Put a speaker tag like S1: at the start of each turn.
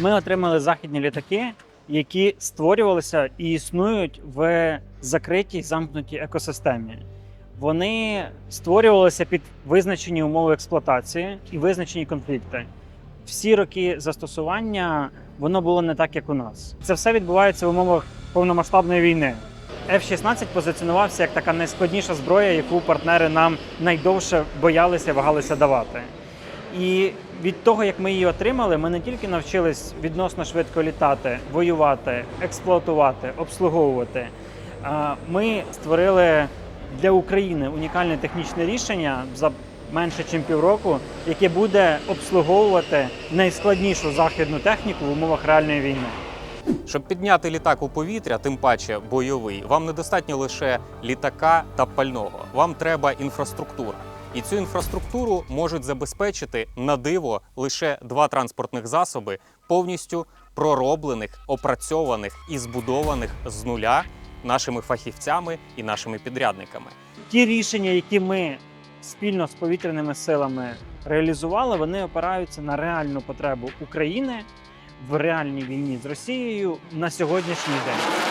S1: Ми отримали західні літаки, які створювалися і існують в закритій замкнутій екосистемі. Вони створювалися під визначені умови експлуатації і визначені конфлікти. Всі роки застосування воно було не так, як у нас. Це все відбувається в умовах повномасштабної війни. F-16 позиціонувався як така найскладніша зброя, яку партнери нам найдовше боялися, вагалися давати. І від того, як ми її отримали, ми не тільки навчились відносно швидко літати, воювати, експлуатувати, обслуговувати. Ми створили для України унікальне технічне рішення за менше ніж півроку, яке буде обслуговувати найскладнішу західну техніку в умовах реальної війни.
S2: Щоб підняти літак у повітря, тим паче бойовий, вам недостатньо лише літака та пального. Вам треба інфраструктура. І цю інфраструктуру можуть забезпечити на диво лише два транспортних засоби, повністю пророблених, опрацьованих і збудованих з нуля нашими фахівцями і нашими підрядниками.
S1: Ті рішення, які ми спільно з повітряними силами реалізували, вони опираються на реальну потребу України в реальній війні з Росією на сьогоднішній день.